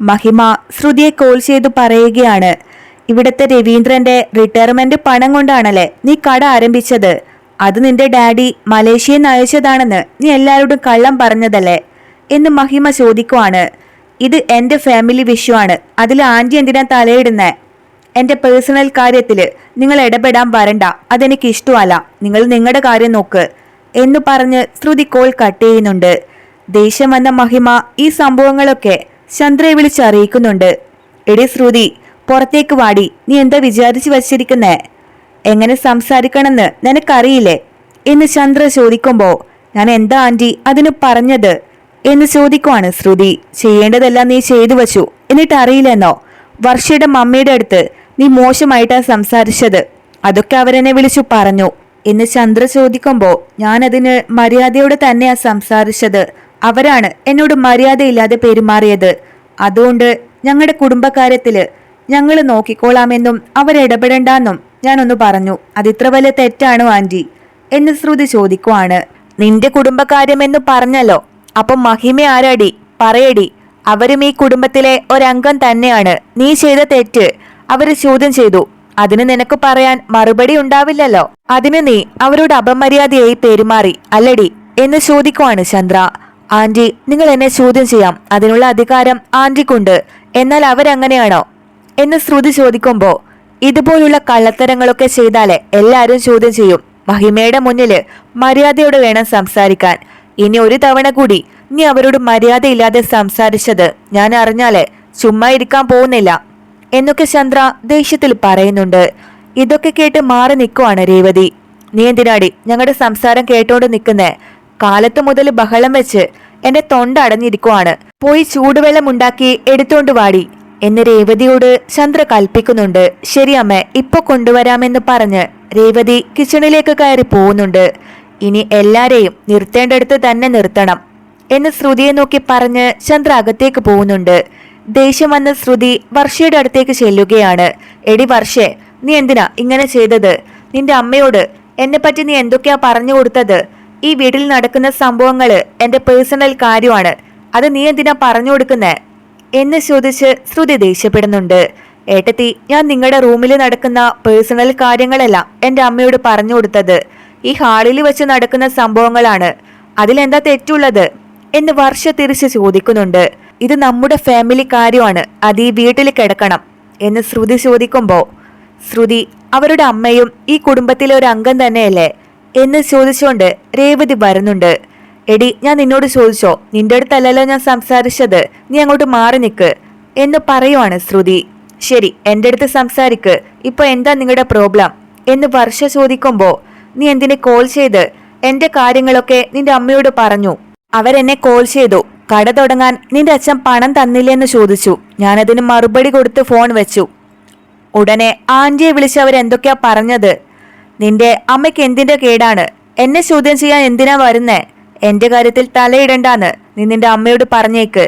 മഹിമ ശ്രുതിയെ കോൾ ചെയ്തു പറയുകയാണ്. ഇവിടുത്തെ രവീന്ദ്രന്റെ റിട്ടയർമെന്റ് പണം കൊണ്ടാണല്ലേ നീ കട ആരംഭിച്ചത്? അത് നിന്റെ ഡാഡി മലേഷ്യയിൽ അയച്ചതാണെന്ന് നീ എല്ലാവരോടും കള്ളം പറഞ്ഞതല്ലേ? എന്ന് മഹിമ ചോദിക്കുവാണ്. ഇത് എന്റെ ഫാമിലി വിഷയമാണ് അതിൽ ആന്റി എന്തിനാ തലയിടുന്നേ? എന്റെ പേഴ്സണൽ കാര്യത്തിൽ നിങ്ങൾ ഇടപെടാൻ വരണ്ട. അതെനിക്ക് ഇഷ്ടമല്ല. നിങ്ങൾ നിങ്ങളുടെ കാര്യം നോക്ക്. എന്ന് പറഞ്ഞ് ശ്രുതി കോൾ കട്ട് ചെയ്യുന്നുണ്ട്. ദേഷ്യം വന്ന മഹിമ ഈ സംഭവങ്ങളൊക്കെ ചന്ദ്രയെ വിളിച്ച് അറിയിക്കുന്നുണ്ട്. എടി ശ്രുതി പുറത്തേക്ക് വാടി. നീ എന്താ വിചാരിച്ചു വച്ചിരിക്കുന്നേ എങ്ങനെ സംസാരിക്കണമെന്ന് നിനക്കറിയില്ലേ? എന്ന് ചന്ദ്ര ചോദിക്കുമ്പോൾ ഞാൻ എന്താ ആന്റി അതിന് പറഞ്ഞത്? എന്ന് ചോദിക്കുവാണ് ശ്രുതി. ചെയ്യേണ്ടതെല്ലാം നീ ചെയ്തു വച്ചു. എന്നിട്ട് അറിയില്ലെന്നോ? വർഷയുടെ മമ്മിയുടെ അടുത്ത് നീ മോശമായിട്ടാ സംസാരിച്ചത്. അതൊക്കെ അവരെന്നെ വിളിച്ചു പറഞ്ഞു. എന്ന് ചന്ദ്ര ചോദിക്കുമ്പോ ഞാനതിന് മര്യാദയോടെ തന്നെയാ സംസാരിച്ചത്. അവരാണ് എന്നോട് മര്യാദയില്ലാതെ പെരുമാറിയത്. അതുകൊണ്ട് ഞങ്ങളുടെ കുടുംബകാര്യത്തിൽ ഞങ്ങൾ നോക്കിക്കോളാമെന്നും അവരിടപെടണ്ടെന്നും ഞാനൊന്ന് പറഞ്ഞു. അതിത്ര വലിയ തെറ്റാണോ ആന്റി? എന്ന് ശ്രുതി ചോദിക്കുവാണ്. നിന്റെ കുടുംബകാര്യമെന്ന് പറഞ്ഞല്ലോ. അപ്പൊ മഹിമ ആരാടി? പറയടി. അവരും ഈ കുടുംബത്തിലെ ഒരംഗം തന്നെയാണ്. നീ ചെയ്ത തെറ്റ് അവർ ചോദ്യം ചെയ്തു. അതിന് നിനക്ക് പറയാൻ മറുപടി ഉണ്ടാവില്ലല്ലോ. അതിന് നീ അവരോട് അപമര്യാദയായി പെരുമാറി. അല്ലടി എന്ന് ചോദിക്കുവാണ് ചന്ദ്ര. ആന്റി നിങ്ങൾ എന്നെ ചോദ്യം ചെയ്യാം. അതിനുള്ള അധികാരം ആന്റിക്കുണ്ട്. എന്നാൽ അവരങ്ങനെയാണോ? എന്ന് ശ്രുതി ചോദിക്കുമ്പോൾ ഇതുപോലുള്ള കള്ളത്തരങ്ങളൊക്കെ ചെയ്താലേ എല്ലാവരും ചോദ്യം ചെയ്യും. മഹിമയുടെ മുന്നിൽ മര്യാദയോടെ വേണം സംസാരിക്കാൻ. ഇനി ഒരു തവണ കൂടി നീ അവരോട് മര്യാദയില്ലാതെ സംസാരിച്ചത് ഞാൻ അറിഞ്ഞാലേ ചുമ്മാ ഇരിക്കാൻ പോകുന്നില്ല. എന്നൊക്കെ ചന്ദ്ര ദേഷ്യത്തിൽ പറയുന്നുണ്ട്. ഇതൊക്കെ കേട്ട് മാറി നിൽക്കുവാണ് രേവതി. നീ എന്തിനാടി ഞങ്ങളുടെ സംസാരം കേട്ടോണ്ട് നിൽക്കുന്നേ കാലത്ത് മുതൽ ബഹളം വെച്ച് എന്റെ തൊണ്ട അടഞ്ഞിരിക്കുവാണ്. പോയി ചൂടുവെള്ളം ഉണ്ടാക്കി എടുത്തോണ്ട് വാടി. എന്ന് രേവതിയോട് ചന്ദ്ര കൽപ്പിക്കുന്നുണ്ട്. ശരി അമ്മ ഇപ്പൊ കൊണ്ടുവരാമെന്ന് പറഞ്ഞ് രേവതി കിച്ചണിലേക്ക് കയറി പോകുന്നുണ്ട്. ഇനി എല്ലാരെയും നിർത്തേണ്ടടുത്ത് തന്നെ നിർത്തണം എന്ന് ശ്രുതിയെ നോക്കി പറഞ്ഞ് ചന്ദ്ര അകത്തേക്ക് പോകുന്നുണ്ട്. ദേഷ്യം വന്ന ശ്രുതി വർഷയുടെ അടുത്തേക്ക് ചെല്ലുകയാണ്. എടി വർഷേ നീ എന്തിനാ ഇങ്ങനെ ചെയ്തത്? നിന്റെ അമ്മയോട് എന്നെ പറ്റി നീ എന്തൊക്കെയാ പറഞ്ഞു കൊടുത്തത്? ഈ വീട്ടിൽ നടക്കുന്ന സംഭവങ്ങൾ എന്റെ പേഴ്സണൽ കാര്യമാണ്. അത് നീ എന്തിനാ പറഞ്ഞു കൊടുക്കുന്നേ? എന്ന് ചോദിച്ച് ശ്രുതി ദേഷ്യപ്പെടുന്നുണ്ട്. ഏട്ടത്തി ഞാൻ നിങ്ങളുടെ റൂമിൽ നടക്കുന്ന പേഴ്സണൽ കാര്യങ്ങളെല്ലാം എന്റെ അമ്മയോട് പറഞ്ഞു കൊടുത്തത് ഈ ഹാളിൽ വെച്ച് നടക്കുന്ന സംഭവങ്ങളാണ്. അതിലെന്താ തെറ്റുള്ളത്? എന്ന് വർഷ തിരിച്ച് ചോദിക്കുന്നുണ്ട്. ഇത് നമ്മുടെ ഫാമിലി കാര്യമാണ്. അത് ഈ വീട്ടിൽ കിടക്കണം. എന്ന് ശ്രുതി ചോദിക്കുമ്പോൾ ശ്രുതി അവരുടെ അമ്മയും ഈ കുടുംബത്തിലെ ഒരു അംഗം തന്നെയല്ലേ? എന്ന് ചോദിച്ചുകൊണ്ട് രേവതി വരുന്നുണ്ട്. എടി ഞാൻ നിന്നോട് ചോദിച്ചോ നിന്റെ അടുത്തല്ലല്ലോ ഞാൻ സംസാരിച്ചത്. നീ അങ്ങോട്ട് മാറി നിൽക്ക് എന്ന് പറയുവാണ് ശ്രുതി. ശരി എന്റെ അടുത്ത് സംസാരിക്ക്. ഇപ്പൊ എന്താ നിങ്ങളുടെ പ്രോബ്ലം? എന്ന് വർഷ ചോദിക്കുമ്പോ നീ എന്തിനെ കോൾ ചെയ്ത്? എന്റെ കാര്യങ്ങളൊക്കെ നിന്റെ അമ്മയോട് പറഞ്ഞു. അവരെന്നെ കോൾ ചെയ്തു. കട തുടങ്ങാൻ നിന്റെ അച്ഛൻ പണം തന്നില്ലെന്ന് ചോദിച്ചു. ഞാനതിന് മറുപടി കൊടുത്ത് ഫോൺ വെച്ചു. ഉടനെ ആന്റിയെ വിളിച്ച് അവരെന്തൊക്കെയാ പറഞ്ഞത്? നിന്റെ അമ്മയ്ക്ക് എന്തിന്റെ കേടാണ്? എന്നെ ചോദ്യം ചെയ്യാൻ എന്തിനാ വരുന്നേ? എന്റെ കാര്യത്തിൽ തലയിടണ്ടാന്ന് നീ നിന്റെ അമ്മയോട് പറഞ്ഞേക്ക്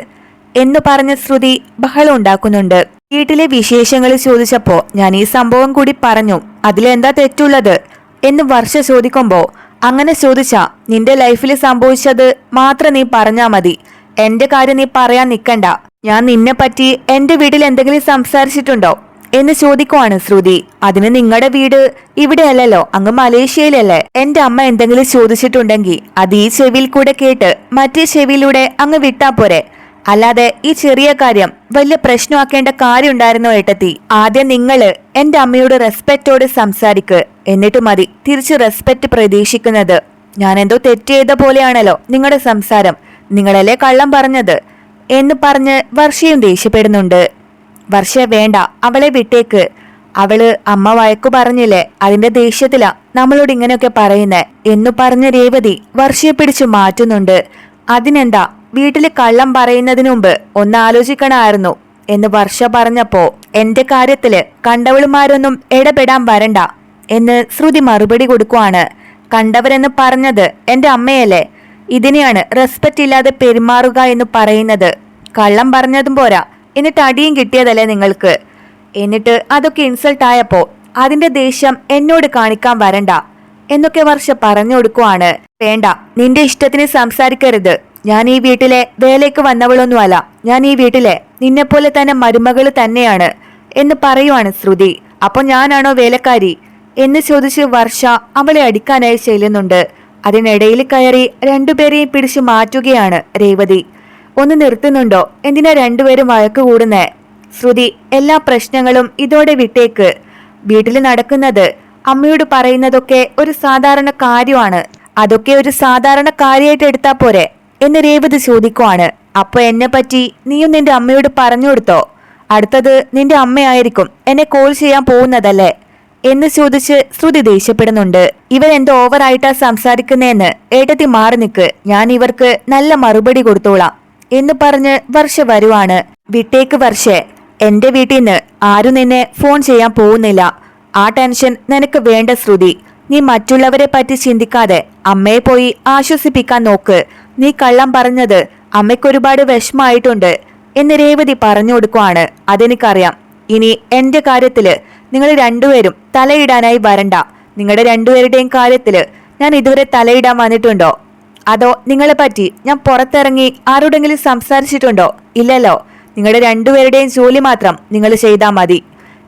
എന്ന് പറഞ്ഞ ശ്രുതി ബഹളം ഉണ്ടാക്കുന്നുണ്ട്. വീട്ടിലെ വിശേഷങ്ങൾ ചോദിച്ചപ്പോ ഞാൻ ഈ സംഭവം കൂടി പറഞ്ഞു. അതിലെന്താ തെറ്റുള്ളത്? എന്ന് വർഷ ചോദിക്കുമ്പോ അങ്ങനെ ചോദിച്ചാ നിന്റെ ലൈഫിൽ സംഭവിച്ചത് മാത്രം നീ പറഞ്ഞാ മതി. എന്റെ കാര്യം നീ പറയാൻ നിക്കണ്ട. ഞാൻ നിന്നെ പറ്റി എന്റെ വീട്ടിൽ എന്തെങ്കിലും സംസാരിച്ചിട്ടുണ്ടോ? എന്ന് ചോദിക്കുവാണ് ശ്രുതി. അതിന് നിങ്ങളുടെ വീട് ഇവിടെയല്ലല്ലോ? അങ്ങ് മലേഷ്യയിലല്ലേ? എന്റെ അമ്മ എന്തെങ്കിലും ചോദിച്ചിട്ടുണ്ടെങ്കിൽ അത് ഈ ചെവിയിൽ കൂടെ കേട്ട് മറ്റേ ചെവിയിലൂടെ അങ്ങ് വിട്ടാ പോരെ. അല്ലാതെ ഈ ചെറിയ കാര്യം വലിയ പ്രശ്നമാക്കേണ്ട കാര്യം ഉണ്ടായിരുന്നോ ഏട്ടത്തി? ആദ്യം നിങ്ങൾ എന്റെ അമ്മയോട് റെസ്പെക്റ്റോട് സംസാരിക്ക്. എന്നിട്ട് മതി തിരിച്ച് റെസ്പെക്റ്റ് പ്രതീക്ഷിക്കുന്നത്. ഞാൻ എന്തോ തെറ്റ് ചെയ്ത പോലെയാണല്ലോ നിങ്ങളുടെ സംസാരം. നിങ്ങളല്ലേ കള്ളം പറഞ്ഞത്? എന്ന് പറഞ്ഞ് വർഷയും ദേഷ്യപ്പെടുന്നുണ്ട്. വർഷ വേണ്ട അവളെ വിട്ടേക്ക്. അവൾ അമ്മ വഴക്കു പറഞ്ഞില്ലേ അതിന്റെ ദേഷ്യത്തിലാ നമ്മളോട് ഇങ്ങനെയൊക്കെ പറയുന്നേ എന്നു പറഞ്ഞ രേവതി വർഷയെ പിടിച്ചു മാറ്റുന്നുണ്ട്. അതിനെന്താ വീട്ടിൽ കള്ളം പറയുന്നതിന് മുമ്പ് ഒന്ന് ആലോചിക്കണമായിരുന്നു എന്ന് വർഷ പറഞ്ഞപ്പോ എന്റെ കാര്യത്തിൽ കണ്ടവളുമാരൊന്നും ഇടപെടാൻ വരണ്ട എന്ന് ശ്രുതി മറുപടി കൊടുക്കുവാണ്. കണ്ടവരെന്ന് പറഞ്ഞത് എന്റെ അമ്മയല്ലേ? ഇതിനെയാണ് റെസ്പെക്റ്റ് ഇല്ലാതെ പെരുമാറുക എന്ന് പറയുന്നത്. കള്ളം പറഞ്ഞതും പോരാ. എന്നിട്ട് അടിയും കിട്ടിയതല്ലേ നിങ്ങൾക്ക്? എന്നിട്ട് അതൊക്കെ ഇൻസൾട്ട് ആയപ്പോ അതിന്റെ ദേഷ്യം എന്നോട് കാണിക്കാൻ വരണ്ട എന്നൊക്കെ വർഷ പറഞ്ഞു കൊടുക്കുവാണ്. വേണ്ട നിന്റെ ഇഷ്ടത്തിന് സംസാരിക്കരുത്. ഞാൻ ഈ വീട്ടിലെ വേലയ്ക്ക് വന്നവളൊന്നുമല്ല. ഞാൻ ഈ വീട്ടിലെ നിന്നെപ്പോലെ തന്നെ മരുമകൾ തന്നെയാണ് എന്ന് പറയുവാണ് ശ്രുതി. അപ്പോൾ ഞാനാണോ വേലക്കാരി? എന്ന് ചോദിച്ച് വർഷ അവളെ അടിക്കാനായി ചെല്ലുന്നുണ്ട്. അതിനിടയിൽ കയറി രണ്ടുപേരെയും പിടിച്ചു മാറ്റുകയാണ് രേവതി. ഒന്ന് നിർത്തുന്നുണ്ടോ? എന്തിനാ രണ്ടുപേരും വഴക്ക് കൂടുന്നേ? ശ്രുതി എല്ലാ പ്രശ്നങ്ങളും ഇതോടെ വിട്ടേക്ക്. വീട്ടിൽ നടക്കുന്നത് അമ്മയോട് പറയുന്നതൊക്കെ ഒരു സാധാരണ കാര്യമാണ്. അതൊക്കെ ഒരു സാധാരണ കാര്യമായിട്ട് എടുത്താ പോരെ? എന്ന് രേവതി ചോദിക്കുവാണ്. അപ്പൊ എന്നെ പറ്റി നീയും നിന്റെ അമ്മയോട് പറഞ്ഞു കൊടുത്തോ? അടുത്തത് നിന്റെ അമ്മയായിരിക്കും എന്നെ കോൾ ചെയ്യാൻ പോകുന്നതല്ലേ? എന്ന് ചോദിച്ച് ശ്രുതി ദേഷ്യപ്പെടുന്നുണ്ട്. ഇവൻ എന്തോ ഓവറായിട്ടാ സംസാരിക്കുന്നേന്ന് ഏട്ടത്തി മാറി നിൽക്ക് ഞാൻ ഇവർക്ക് നല്ല മറുപടി കൊടുത്തോളാം. എന്ന് പറഞ്ഞ് വർഷ വരുവാണ്. വിട്ടേക്ക് വർഷേ എന്റെ വീട്ടിൽ നിന്ന് ആരും നിന്നെ ഫോൺ ചെയ്യാൻ പോകുന്നില്ല. ആ ടെൻഷൻ നിനക്ക് വേണ്ട ശ്രുതി. നീ മറ്റുള്ളവരെ പറ്റി ചിന്തിക്കാതെ അമ്മയെ പോയി ആശ്വസിപ്പിക്കാൻ നോക്ക്. നീ കള്ളം പറഞ്ഞത് അമ്മയ്ക്ക് ഒരുപാട് വിഷമായിട്ടുണ്ട് എന്ന് രേവതി പറഞ്ഞു കൊടുക്കുവാണ്. അതെനിക്കറിയാം. ഇനി എന്റെ കാര്യത്തിൽ നിങ്ങൾ രണ്ടുപേരും തലയിടാനായി വരണ്ട. നിങ്ങളുടെ രണ്ടുപേരുടെയും കാര്യത്തിൽ ഞാൻ ഇതുവരെ തലയിടാൻ വന്നിട്ടുണ്ടോ? അതോ നിങ്ങളെ പറ്റി ഞാൻ പുറത്തിറങ്ങി ആരോടെങ്കിലും സംസാരിച്ചിട്ടുണ്ടോ? ഇല്ലല്ലോ. നിങ്ങളുടെ രണ്ടുപേരുടെയും ജോലി മാത്രം നിങ്ങൾ ചെയ്താൽ മതി.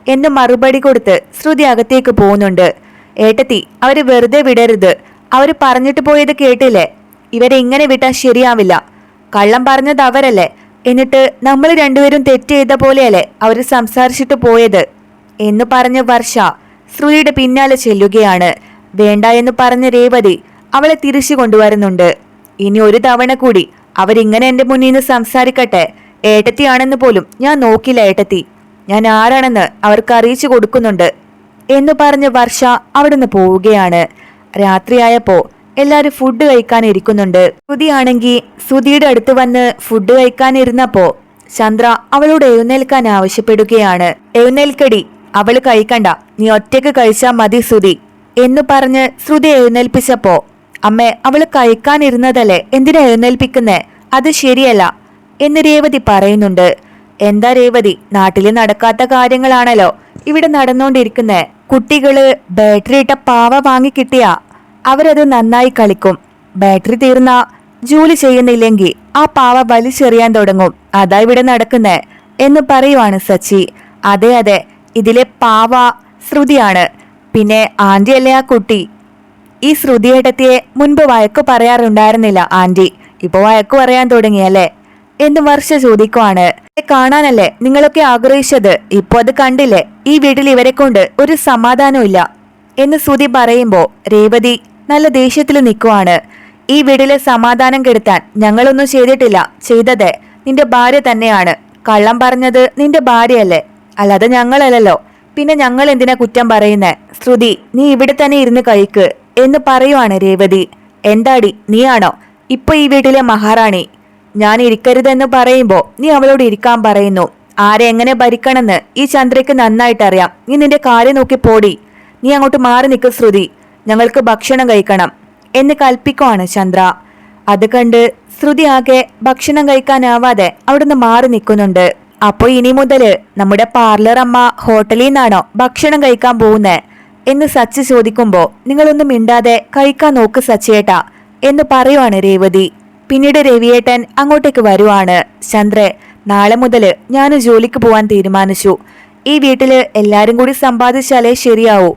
എന്ന് മറുപടി കൊടുത്ത് ശ്രുതി അകത്തേക്ക് പോകുന്നുണ്ട്. ഏട്ടത്തി അവർ വെറുതെ വിടരുത്. അവർ പറഞ്ഞിട്ട് പോയത് കേട്ടില്ലേ? ഇവരെ ഇങ്ങനെ വിട്ടാൽ ശരിയാവില്ല. കള്ളം പറഞ്ഞത് അവരല്ലേ? എന്നിട്ട് നമ്മൾ രണ്ടുപേരും തെറ്റ് ചെയ്ത പോലെയല്ലേ അവർ സംസാരിച്ചിട്ട് പോയത്? എന്ന് പറഞ്ഞ് വർഷ ശ്രുതിയുടെ പിന്നാലെ ചെല്ലുകയാണ്. വേണ്ട എന്ന് പറഞ്ഞ രേവതി അവളെ തിരിച്ചു കൊണ്ടുവരുന്നുണ്ട്. ഇനി ഒരു തവണ കൂടി അവരിങ്ങനെ എന്റെ മുന്നിൽ നിന്ന് സംസാരിക്കട്ടെ. ഏട്ടത്തിയാണെന്ന് പോലും ഞാൻ നോക്കില്ല ഏട്ടത്തി. ഞാൻ ആരാണെന്ന് അവർക്ക് അറിയിച്ചു കൊടുക്കുന്നുണ്ട് എന്ന് പറഞ്ഞ് വർഷ അവിടുന്ന് പോവുകയാണ്. രാത്രിയായപ്പോ എല്ലാരും ഫുഡ് കഴിക്കാൻ ഇരിക്കുന്നുണ്ട്. ശ്രുതിയാണെങ്കിൽ ശ്രുതിയുടെ അടുത്ത് വന്ന് ഫുഡ് കഴിക്കാൻ കഴിക്കാനിരുന്നപ്പോ ചന്ദ്ര അവളോട് എഴുന്നേൽക്കാൻ ആവശ്യപ്പെടുകയാണ്. എഴുന്നേൽക്കടി അവൾ കഴിക്കണ്ട. നീ ഒറ്റയ്ക്ക് കഴിച്ചാ മതി ശ്രുതി എന്ന് പറഞ്ഞ് ശ്രുതി എഴുന്നേൽപ്പിച്ചപ്പോ അമ്മേ അവൾ കഴിക്കാനിരുന്നതല്ലേ? എന്തിനാ എഴുന്നേൽപ്പിക്കുന്നേ? അത് ശരിയല്ല എന്ന് രേവതി പറയുന്നുണ്ട്. എന്താ രേവതി നാട്ടിൽ നടക്കാത്ത കാര്യങ്ങളാണല്ലോ. ഇവിടെ നടന്നുകൊണ്ടിരിക്കുന്നേ കുട്ടികൾ ബാറ്ററി ഇട്ട പാവ വാങ്ങി കിട്ടിയാ അവരത് നന്നായി കളിക്കും. ബാറ്ററി തീർന്ന ജോലി ചെയ്യുന്നില്ലെങ്കിൽ ആ പാവ വലിച്ചെറിയാൻ തുടങ്ങും. അതാ ഇവിടെ നടക്കുന്നേ എന്ന് പറയുവാണ് സച്ചി. അതെ അതെ ഇതിലെ പാവ ശ്രുതിയാണ്. പിന്നെ ആന്റിയല്ലേ ആ കുട്ടി? ഈ ശ്രുതിയേട്ടത്തിയെ മുൻപ് വഴക്ക് പറയാറുണ്ടായിരുന്നില്ല ആന്റി ഇപ്പൊ വഴക്ക് പറയാൻ തുടങ്ങിയല്ലേ? എന്ന് വർഷ ചോദിക്കുവാണ്. കാണാനല്ലേ നിങ്ങളൊക്കെ ആഗ്രഹിച്ചത്? ഇപ്പൊ അത് കണ്ടില്ലേ? ഈ വീട്ടിൽ ഇവരെ കൊണ്ട് ഒരു സമാധാനമില്ല എന്ന് ശ്രുതി പറയുമ്പോ രേവതി നല്ല ദേഷ്യത്തിൽ നിൽക്കുവാണ് ഈ വീട്ടിലെ സമാധാനം കെടുത്താൻ ഞങ്ങളൊന്നും ചെയ്തിട്ടില്ല. ചെയ്തത് നിന്റെ ഭാര്യ തന്നെയാണ്. കള്ളം പറഞ്ഞത് നിന്റെ ഭാര്യയല്ലേ? അല്ലാതെ ഞങ്ങളല്ലല്ലോ. പിന്നെ ഞങ്ങൾ എന്തിനാ കുറ്റം പറയുന്നേ? ശ്രുതി നീ ഇവിടെ തന്നെ ഇരുന്ന് കഴിക്ക്. എന്ന് പറയുവാണ് രേവതി. എന്താടി നീയാണോ? ഇപ്പൊ ഈ വീട്ടിലെ മഹാറാണി. ഞാൻ ഇരിക്കരുതെന്ന് പറയുമ്പോ നീ അവളോട് ഇരിക്കാൻ പറയുന്നു. ആരെ എങ്ങനെ ഭരിക്കണമെന്ന് ഈ ചന്ദ്രയ്ക്ക് നന്നായിട്ട് അറിയാം നീ നിന്റെ കാര്യം നോക്കി പോടി. നീ അങ്ങോട്ട് മാറി നിൽക്ക് ശ്രുതി. ഞങ്ങൾക്ക് ഭക്ഷണം കഴിക്കണം എന്ന് കൽപ്പിക്കുവാണ് ചന്ദ്ര. അത് കണ്ട് ശ്രുതി ആകെ ഭക്ഷണം കഴിക്കാനാവാതെ അവിടുന്ന് മാറി നിൽക്കുന്നുണ്ട്. അപ്പോൾ ഇനി മുതൽ നമ്മുടെ പാർലർ അമ്മ ഹോട്ടലിൽ നിന്നാണോ ഭക്ഷണം കഴിക്കാൻ പോകുന്നേ? എന്ന് സച്ചി ചോദിക്കുമ്പോൾ നിങ്ങളൊന്നും മിണ്ടാതെ കഴിക്കാൻ നോക്ക് സച്ചേട്ട എന്ന് പറയുവാണ് രേവതി. പിന്നീട് രവിയേട്ടൻ അങ്ങോട്ടേക്ക് വരുവാണ്. ചന്ദ്രെ നാളെ മുതൽ ഞാൻ ജോലിക്ക് പോവാൻ തീരുമാനിച്ചു. ഈ വീട്ടിൽ എല്ലാരും കൂടി സമ്പാദിച്ചാലേ ശരിയാവൂ.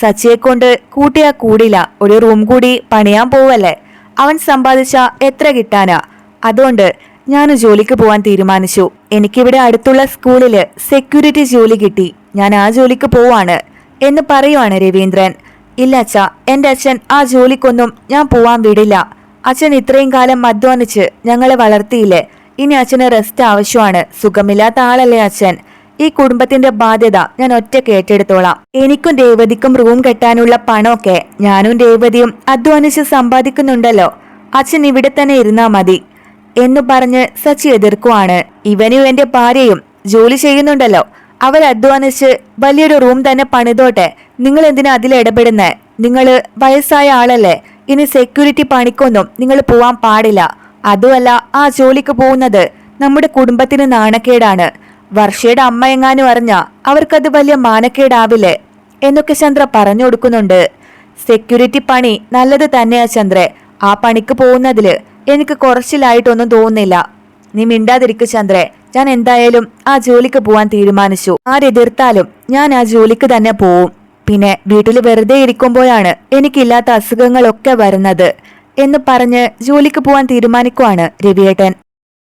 സച്ചിയെ കൊണ്ട് കൂട്ടിയാ കൂടില്ല. ഒരു റൂം കൂടി പണിയാൻ പോവല്ലേ? അവൻ സമ്പാദിച്ച എത്ര കിട്ടാനാ? അതുകൊണ്ട് ഞാൻ ജോലിക്ക് പോവാൻ തീരുമാനിച്ചു. എനിക്കിവിടെ അടുത്തുള്ള സ്കൂളിൽ സെക്യൂരിറ്റി ജോലി കിട്ടി. ഞാൻ ആ ജോലിക്ക് പോവാണ്. എന്ന് പറയുവാണ് രവീന്ദ്രൻ. ഇല്ല അച്ഛ എന്റെ അച്ഛൻ ആ ജോലിക്കൊന്നും ഞാൻ പോവാൻ വിടില്ല. അച്ഛൻ ഇത്രയും കാലം അധ്വാനിച്ച് ഞങ്ങളെ വളർത്തിയില്ലേ? ഇനി അച്ഛന് റെസ്റ്റ് ആവശ്യമാണ്. സുഖമില്ലാത്ത ആളല്ലേ അച്ഛൻ. ഈ കുടുംബത്തിന്റെ ബാധ്യത ഞാൻ ഒറ്റ ഏറ്റെടുത്തോളാം. എനിക്കും രേവതിക്കും റൂം കെട്ടാനുള്ള പണമൊക്കെ ഞാനും രേവതിയും അധ്വാനിച്ച് സമ്പാദിക്കുന്നുണ്ടല്ലോ. അച്ഛൻ ഇവിടെ തന്നെ ഇരുന്നാ മതി എന്നു പറഞ്ഞ് സച്ചി എതിർക്കുവാണ്. ഇവനും എന്റെ ഭാര്യയും ജോലി ചെയ്യുന്നുണ്ടല്ലോ. അവർ അധ്വാനിച്ച് വലിയൊരു റൂം തന്നെ പണിതോട്ടെ. നിങ്ങൾ എന്തിനാ അതിൽ ഇടപെടുന്നേ? നിങ്ങൾ വയസ്സായ ആളല്ലേ. ഇനി സെക്യൂരിറ്റി പണിക്കൊന്നും നിങ്ങൾ പോവാൻ പാടില്ല. അതുമല്ല ആ ജോലിക്ക് പോകുന്നത് നമ്മുടെ കുടുംബത്തിന് നാണക്കേടാണ്. വർഷയുടെ അമ്മ എങ്ങാനും അറിഞ്ഞ അവർക്കത് വലിയ മാനക്കേടാവില്ലേ? എന്നൊക്കെ ചന്ദ്ര പറഞ്ഞു കൊടുക്കുന്നുണ്ട്. സെക്യൂരിറ്റി പണി നല്ലത് തന്നെയാ ചന്ദ്രെ. ആ പണിക്ക് പോകുന്നതിൽ എനിക്ക് കുറച്ചിലായിട്ടൊന്നും തോന്നുന്നില്ല. നീ മിണ്ടാതിരിക്കു ചന്ദ്രെ. ഞാൻ എന്തായാലും ആ ജോലിക്ക് പോവാൻ തീരുമാനിച്ചു. ആരെതിർത്താലും ഞാൻ ആ ജോലിക്ക് തന്നെ പോവും. പിന്നെ വീട്ടിൽ വെറുതെ ഇരിക്കുമ്പോഴാണ് എനിക്കില്ലാത്ത അസുഖങ്ങളൊക്കെ വരുന്നത് എന്ന് പറഞ്ഞ് ജോലിക്ക് പോവാൻ തീരുമാനിക്കുവാണ് രവിയേട്ടൻ.